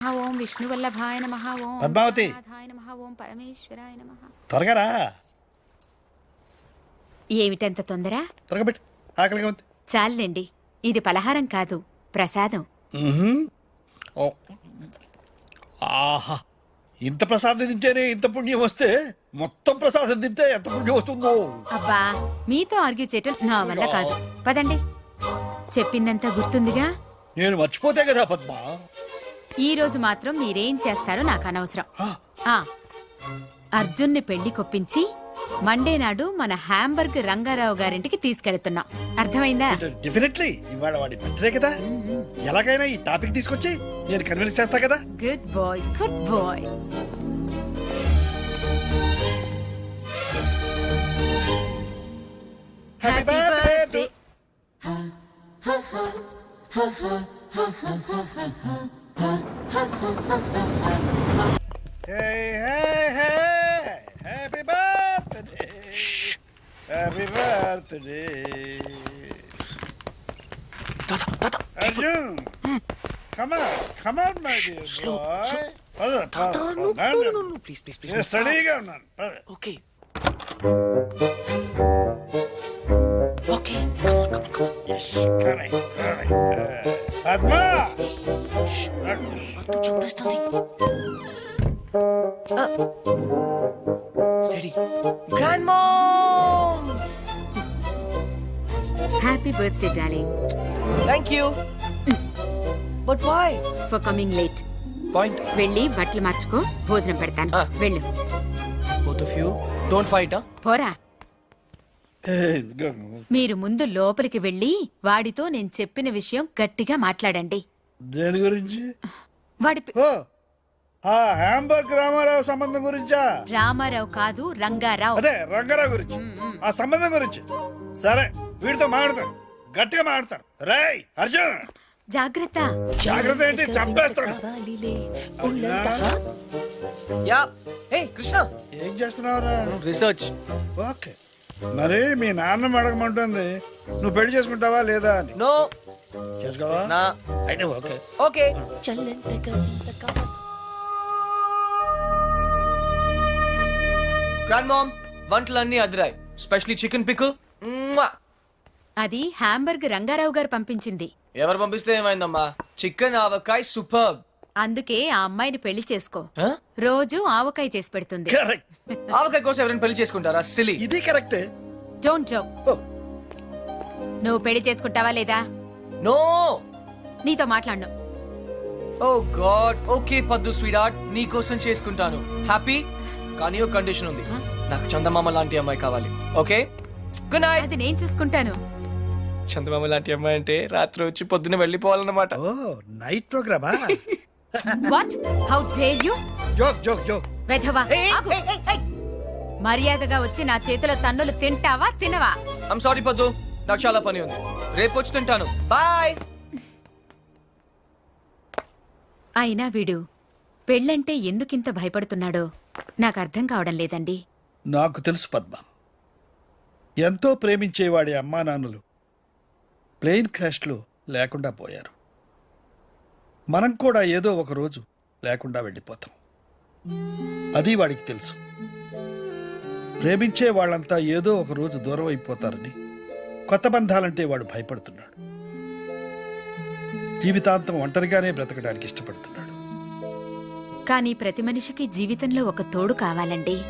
ఓం విష్ణువల్లభాయ నమ ఓం పద్మావతి. నమ ఓం పరమేశ్వరాయ నమ. త్వరగా రా ఏమిటంత తొందర? త్వరగా పెట్టు. ఆకలిగా ఉంది. చాలండి ఇది పలహారం కాదు ప్రసాదం. ఆహా. ఇంత ప్రసాదం తింటేనే ఇంత పుణ్యం వస్తే మొత్తం ప్రసాదం తింటే ఎంత పుణ్యం వస్తుందో. అబ్బా మీతో ఆర్గ్యూ చేయటం నా వల్ల కాదు. పదండి. చెప్పిందంతా గుర్తుందిగా? నేను మర్చిపోతే కదా పద్మ. ఈ రోజు మాత్రం మీరేం చేస్తారో నాకు అనవసరం. ఆ, అర్జున్ని పెళ్ళి కొప్పించి మండే నాడు మన హ్యాంబర్గ్ రంగారావు గారింటికి తీసుకెళ్తున్నాం. అర్థమైందా? డెఫినెట్లీ ఇవాళ వాడి బర్త్డే కదా. ఎలాగైనా ఈ టాపిక్ తీసుకొచ్చి నేను కన్విన్స్ చేస్తా కదా. Good boy good boy happy birthday happy birthday happy birthday Arjun comma comma my dear boy please please నేను స్టడీగా ఉన్నాను పద. Okay okay Yes, correct, correct. Padma చూపిస్తుంది study grand mom happy birthday darling thank you but why for coming late point వెళ్ళి బట్టలు మార్చుకో భోజనం పెడతాను. ఆ. వెళ్ళు. Both of you don't fight పోరా. మీరు ముందు లోపలికి వెళ్ళి వాడితో నేను చెప్పిన విషయం గట్టిగా మాట్లాడండి. దేని గురించి? వాడి పే- ఓ ఆ హ్యాంబర్గ్ రామారావు సంబంధం గురించా? రామారావు కాదు రంగారావు. అదే రంగారావు గురించి. ఆ సంబంధం గురించి. సరే. వీడితో మాట్లాడతాను గట్టిగా మాట్లాడతాను రేయ్ అర్జున్! జాగ్రత్త. జాగ్రత్త ఏంటి? చంపేస్తాను యా. హే కృష్ణ. ఏం చేస్తున్నావురా? రీసెర్చ్. ఓకే. మరి మీ నాన్న అడగమంటుంది. నువ్వు పెళ్ళి చేసుకుంటావా లేదా అని? నో. చేసుకోవా? నా. అయితే ఓకే. ఓకే. గ్రాండ్ మామ్ వంటలన్నీ అదిరాయి. Specially chicken pickle. అది హ్యాంబర్గ్ రంగారావు గారు పంపించింది. ఎవరు పంపిస్తే ఏమైందమ్మా? Chicken avakaya super. అందుకే ఆ అమ్మాయిని పెళ్ళి చేసుకో. రోజు ఆవకాయ చేసి పెడుతుంది. కరెక్ట్. ఆవకాయ కోసం ఎవరైనా పెళ్ళి చేసుకుంటారా? సిలి. ఇది కరెక్టే. Don't joke. నువ్వు పెళ్ళి చేసుకుంటావా లేదా? నో. నీతో మాట్లాడను. ఓ గాడ్. ఓకే పద్దు స్వీడార్ట్ నీ కోసం చేసుకుంటాను. హ్యాపీ? కానీ ఒక కండిషన్ ఉంది. నాకు చందమామ లాంటి అమ్మాయి కావాలి. ఓకే? Good night. అది నేను చూసుకుంటాను. చందమామ లాంటి అమ్మాయి అంటే రాత్రి వచ్చి పొద్దున వెళ్ళిపోవాలన్నమాట. ఓ night ప్రోగ్రామా? What how dare you joke joke joke. వెధవా ఆగు. మర్యాదగా వచ్చి నా చేతిలో తన్నులు తింటావా తినవా? ఐమ్ సారీ పద్దు. నాకు చాలా పని ఉంది. రేపు వచ్చి తింటాను. బాయ్ అయినా వీడు పెళ్ళంటే ఎందుకింత భయపడుతున్నాడో నాకు అర్థం కావడం లేదండి. నాకు తెలుసు పద్మ. ఎంతో ప్రేమించేవాడి అమ్మా నాన్నలు ప్లేన్ క్రాష్లు లేకుండా పోయారు. మనం కూడా ఏదో ఒక రోజు లేకుండా వెళ్ళిపోతాం. అది వాడికి తెలుసు. ప్రేమించే వాళ్ళంతా ఏదో ఒక రోజు దూరం అయిపోతారని కొత్త బంధాలంటే వాడు భయపడుతున్నాడు. జీవితాంతం ఒంటరిగానే బ్రతకడానికి ఇష్టపడుతున్నాడు. కానీ ప్రతి మనిషికి జీవితంలో ఒక తోడు కావాలండి.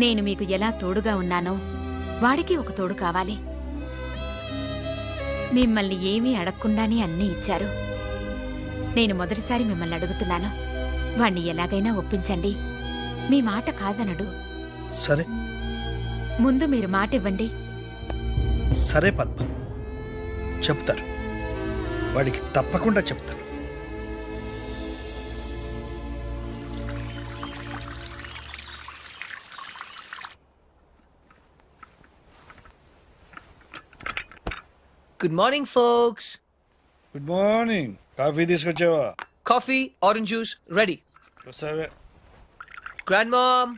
నేను మీకు ఎలా తోడుగా ఉన్నానో వాడికి ఒక తోడు కావాలి. మిమ్మల్ని ఏమీ అడగకుండానే అన్నీ ఇచ్చారు. నేను మొదటిసారి మిమ్మల్ని అడుగుతున్నాను. వాణ్ణి ఎలాగైనా ఒప్పించండి. మీ మాట కాదనడు. సరే. ముందు మీరు మాట ఇవ్వండి. సరే పద్మ. చెప్తారు. వాడికి తప్పకుండా చెప్తారు. Good morning folks good morning coffee తీసుకొచ్చావా? కాఫీ ఆరెంజ్ జ్యూస్ రెడీ సరే గ్రాండ్ మామ్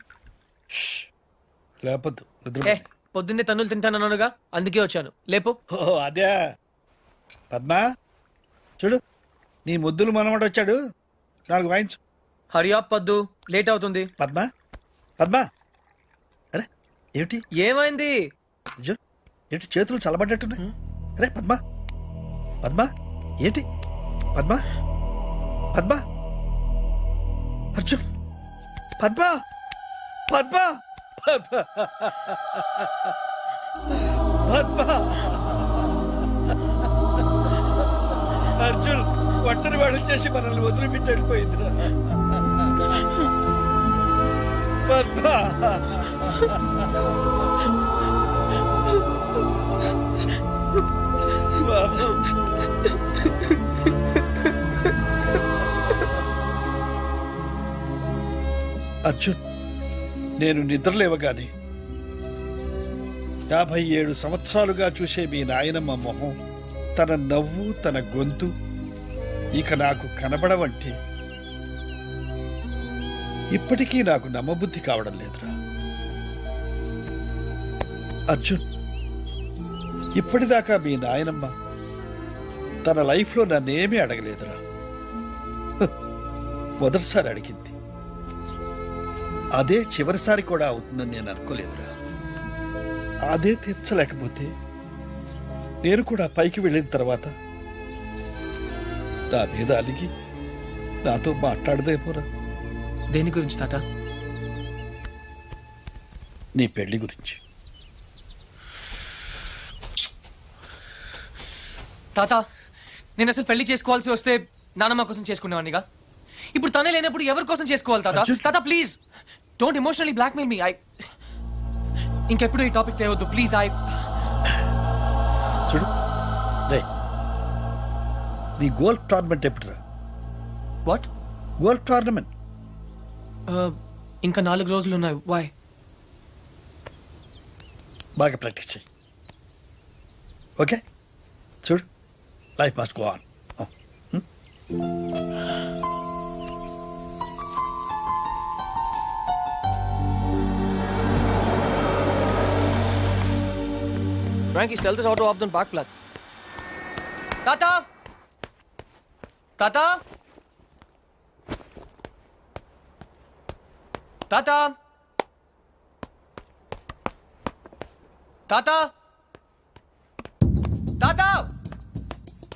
లేపద్దు. ఏ పొద్దున్నే తన్నులు తింటానన్నానుగా అందుకే వచ్చాను. లేపు. ఓ అదే. పద్మ చూడు నీ ముద్దులు మనమడు వచ్చాడు. నాలుగు వాయించు. Hurry up Paddu. లేట్ అవుతుంది. పద్మ పద్మ. అరే ఏమిటి? ఏమైంది? ఏంటి చేతులు చల్లబడ్డట్టున్నాయి. అరే పద్మ. పద్మ ఏంటి? పద్మ? పద్మ? అర్జున్. పద్మ! పద్మ! పద్మ! పద్మ! అర్జున్ ఒంటరి వాడు చేసి మనల్ని వదిలిపెట్టాడు వెళ్ళిపోయిందిరా పద్మ! Thank you. బాబు అర్జున్ నేను నిద్రలేవగానే యాభై ఏడు సంవత్సరాలుగా చూసే మీ నాయనమ్మ మొహం తన నవ్వు తన గొంతు ఇక నాకు కనబడవంటే ఇప్పటికీ నాకు నమ్మబుద్ధి కావడం లేదురా. అర్జున్ ఇప్పటిదాకా మీ నాయనమ్మ తన లైఫ్లో నన్నేమీ అడగలేదురా. హ్, మొదటిసారి అడిగింది. అదే చివరిసారి కూడా అవుతుందని నేను అనుకోలేదురా. అదే తీర్చలేకపోతే నేను కూడా పైకి వెళ్ళిన తర్వాత నా మీద అలిగి నాతో మాట్లాడదేమోరా. దేని గురించి తాత? నీ పెళ్ళి గురించి. తాత నేను అసలు పెళ్ళి చేసుకోవాల్సి వస్తే నానమ్మ కోసం చేసుకునేవాడినిగా? ఇప్పుడు తనే లేనప్పుడు ఎవరి కోసం చేసుకోవాలి తాత. తాత please don't emotionally blackmail me I ఇంకెప్పుడు ఈ టాపిక్ తేవద్దు. ప్లీజ్ ఐ చూడు. రే. నీ గోల్ఫ్ టోర్నమెంట్ ఎప్పుడురా? వాట్ గోల్ఫ్ టోర్నమెంట్ ఇంకా నాలుగు రోజులు ఉన్నాయి. వాయ్ బాగా ప్రాక్టీస్ చేయి. ఓకే చూడు. Life must go on Frankie, sell this auto off the parkplatz. Tata! Tata! Tata! Tata! Tata!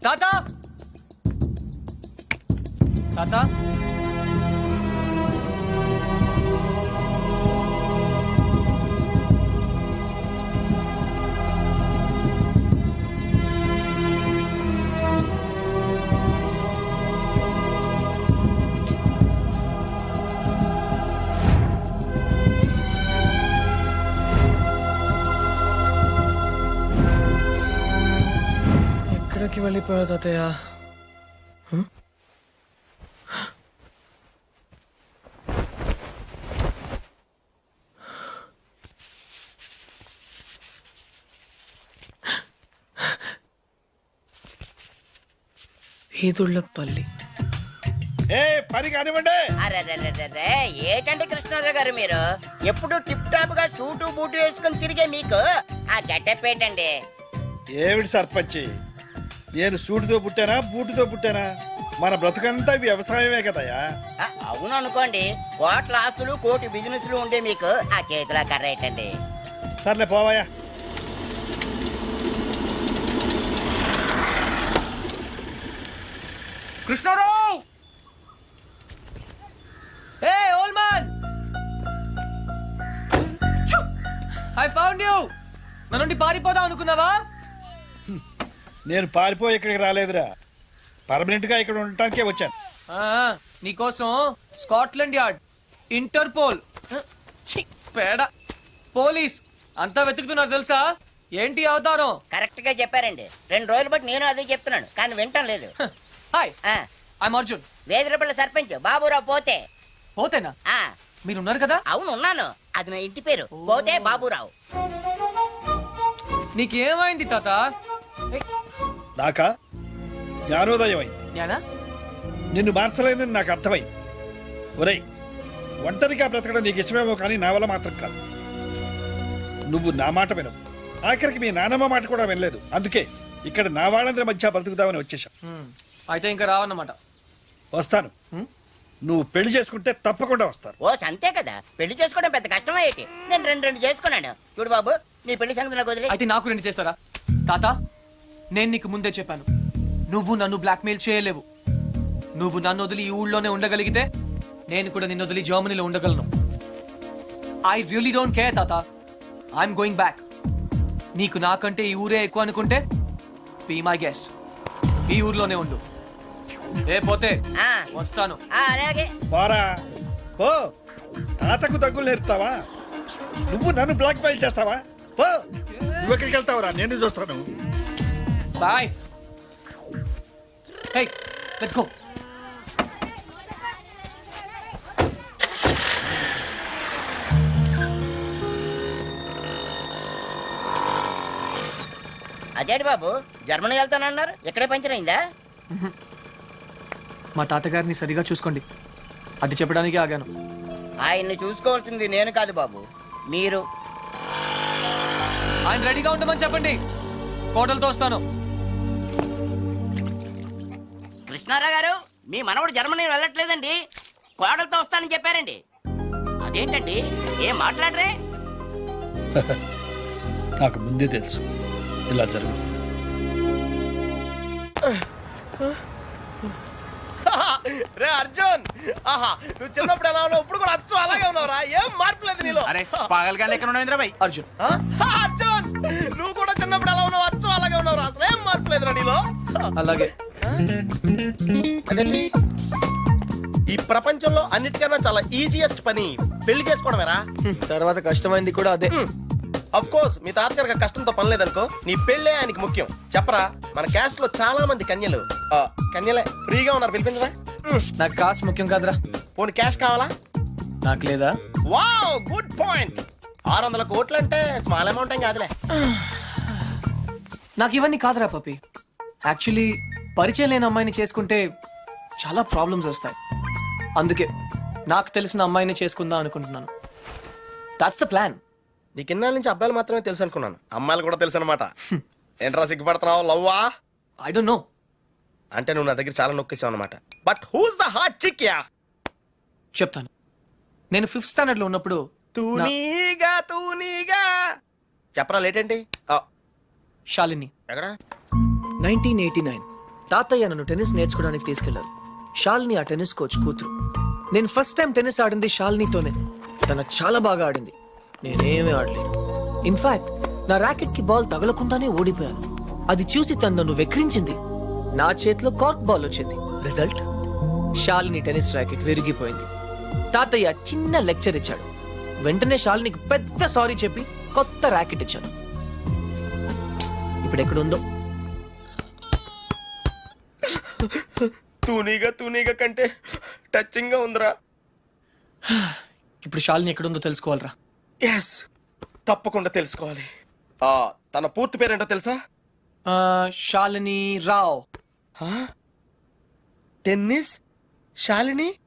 తాత తాత ఎక్కడికి వెళ్ళిపోయావు తాతయ్య ఈదుళ్ళపల్లి ఏ పని కానివ్వండి. అరెరెరెరెరె, ఏటండి కృష్ణారావు గారు మీరు? ఎప్పుడు టిప్ టాప్గా సూటు బూటు వేసుకుని తిరిగే మీకు? ఆ గెటప్ ఏంటండి? ఏమిటి సర్పంచి? నేను సూటితో పుట్టానా బూటుతో పుట్టానా? మన బ్రతుకంతా వ్యవసాయమే కదయ్యా. ఆ, అవును అనుకోండి కోట్ల ఆస్తులు కోటి బిజినెస్లు ఉండే మీకు ఆ చేతిలో కర్ర ఏంటండి? సర్లే పోవాయా Krishnarao! Hey old man! I found you! నా నుండి పారిపోదాం అనుకున్నావా? నేను పారిపోయి ఇక్కడికి రాలేదురా. పర్మనెంట్గా ఇక్కడ ఉండటానికే వచ్చాను. ఆ, నీకోసం స్కాట్లాండ్ యార్డ్ ఇంటర్పోల్ ఛీ, పేడ పోలీస్ అంతా వెతుకుతున్నారు తెలుసా? ఏంటి ఈ అవతారం? కరెక్ట్గా చెప్పారండి. రెండు రోజులు బట్టి నేను అదే చెప్తున్నాను కానీ వింటం లేదు. హ, హాయ్ ఆ, అర్జున్. వేదిరపల్లి సర్పంచ్ బాబురావు పోతే. పోతేనా? ఆ. మీరు ఉన్నారు కదా? అవును ఉన్నాను. అది నా ఇంటి పేరు. పోతే బాబురావు. నీకేమైంది తాత? నాకా? జ్ఞానోదయం అయింది జ్ఞానా? నిన్ను మార్చలేనని నాకు అర్థమైంది ఒరేయ్ ఒంటరిగా బ్రతకడం నీకు ఇష్టమేమో కానీ నా వల్ల మాత్రం కాదు. నువ్వు నా మాట వినవు. ఆఖరికి మీ నానమ్మ మాట కూడా వినలేదు. అందుకే ఇక్కడ నా వాళ్ళందరి మధ్య బ్రతుకుదామని వచ్చేసాం అయితే ఇంకా రావన్నమాట. వస్తాను? నువ్వు పెళ్ళి చేసుకుంటే తప్పకుండా వస్తారు ఓ సంతే కదా. పెళ్ళి చేసుకోవడం పెద్ద కష్టం ఏంటి? నేను రెండు రెండు చేసుకున్నాను. చూడు బాబు నీ పెళ్ళి సంగతి నాకు వదిలే. అయితే నాకు రెండు చేస్తారా? తాత? నేను నీకు ముందే చెప్పాను. నువ్వు నన్ను బ్లాక్మెయిల్ చేయలేవు. నువ్వు నన్ను వదిలి ఈ ఊళ్ళోనే ఉండగలిగితే నేను కూడా నిన్ను వదిలి జర్మనీలో ఉండగలను. ఐ రియలీ డోంట్ కేర్ తాత. ఐఎమ్ గోయింగ్ బ్యాక్ నీకు నాకంటే ఈ ఊరే ఎక్కువ అనుకుంటే బీ మై గెస్ట్ ఈ ఊర్లోనే ఉండు. ఏ పోతే. ఆ, వస్తాను. ఆ, అలాగే పోరా పో. తాతకు దగ్గులు నేర్పుతావా? నువ్వు నన్ను బ్లాక్ మెయిల్ చేస్తావా? పో. నువ్వు ఎక్కడికి వెళ్తావురా? నేను చూస్తాను. బాయ్ హే లెట్స్ గో అదేంటి బాబు? జర్మనీ వెళ్తానన్నారు. ఇక్కడే పంచర్ అయిందా? మా తాతగారిని సరిగా చూసుకోండి. అది చెప్పడానికి ఆగాను. ఆయన్ని చూసుకోవాల్సింది నేను కాదు బాబు మీరు. ఆయన రెడీగా ఉండమని చెప్పండి. కోటలతో వస్తాను. కృష్ణారావు గారు మీ మనవడు జర్మనీ వెళ్ళట్లేదండి. కోడలతో వస్తానని చెప్పారండి. అదేంటండి? ఏం మాట్లాడరే? నాకు ముందే తెలుసు. ఇలా జరుగుతుంది. రే అర్జున్! ఆహా నువ్వు చిన్నప్పుడు ఎలా ఉన్నావు? ఇప్పుడు కూడా అచ్చం అలాగే ఉన్నావురా ఏం మార్పు లేదు నీలో? అరే పాగలగా లెక్క ఉండవు బాయ్ అర్జున్. ఆ? అర్జున్! నువ్వు కూడా చిన్నప్పుడు ఎలా ఉన్నావు? అచ్చం అలాగే ఉన్నావురా అసలు ఏం మార్పు లేదురా నీలో? అలాగే. అదేంటి? ఈ ప్రపంచంలో అన్నిటికన్నా చాలా ఈజియెస్ట్ పని పెళ్ళి చేసుకోవడమేరా. తర్వాత కష్టమైంది కూడా అదే. అఫ్ కోర్స్ మీ తాతగారికి ఆ కష్టంతో పని లేదనుకో నీ పెళ్ళే ఆయనకి ముఖ్యం. చెప్పరా మన క్యాస్ట్లో చాలా మంది కన్యలు. ఆ, కన్యలే ఫ్రీగా ఉన్నారు పిలిపించరా నాకు కాస్ట్ ముఖ్యం కాదురా. పోనీ క్యాష్ కావాలా? నాకు లేదా? వావ్ గుడ్ పాయింట్ ఆరు వందల కోట్లు అంటే స్మాల్ అమౌంట్ ఏం కాదులే. నాకు ఇవన్నీ కాదురా పపి. యాక్చువల్లీ పరిచయం లేని అమ్మాయిని చేసుకుంటే చాలా ప్రాబ్లమ్స్ వస్తాయి. అందుకే నాకు తెలిసిన అమ్మాయిని చేసుకుందాం అనుకుంటున్నాను. దాట్స్ ద ప్లాన్ నీకు ఇన్నాళ్ళ నుంచి అబ్బాయిలు మాత్రమే తెలుసు అనుకున్నాను. అమ్మాయిలు కూడా తెలుసు అనమాట ఏంట్రా సిగ్గుపడుతున్నావు లవ్వా? ఐ డోంట్ నో అంటే నువ్వు నా దగ్గర చాలా నొక్కేసావు అనమాట but who's the hot chick yeah చెప్తాను. నేను ఫిఫ్త్ స్టాండర్డ్లో ఉన్నప్పుడు తూనీగా తూనీగా. చెప్పరా లేట్ ఏంటి ఆ, శాలిని ఎక్కడ? నైన్టీన్ ఎయిటీ నైన్ తాతయ్య నన్ను టెన్నిస్ నేర్చుకోవడానికి తీసుకెళ్ళారు. షాల్ని ఆ టెన్నిస్ కోచ్ కూతురు. నేను ఫస్ట్ టైం టెన్నిస్ ఆడింది షాల్నీతోనే. తన చాలా బాగా ఆడింది. నేనేమీ ఆడలేదు. ఇన్ఫాక్ట్ నా ర్యాకెట్కి బాల్ తగలకుండానే ఓడిపోయాను. అది చూసి తను నన్ను వెక్రించింది. నా చేతిలో కార్క్ బాల్ వచ్చింది. రిజల్ట్ షాలిని టెన్నిస్ ర్యాకెట్ విరిగిపోయింది. తాతయ్య చిన్న లెక్చర్ ఇచ్చాడు. వెంటనే షాలినికి పెద్ద సారీ చెప్పి కొత్త ర్యాకెట్ ఇచ్చాను ఇప్పుడు ఎక్కడుందో? తూనీగా తూనీగా కంటే టచింగ్గా ఉందిరా. ఇప్పుడు షాలిని ఎక్కడుందో తెలుసుకోవాలరా. ఎస్ తప్పకుండా తెలుసుకోవాలి. ఆ, తన పూర్తి పేరేంటో తెలుసా? ఆ, శాలిని రావ్. టెన్నిస్? శాలిని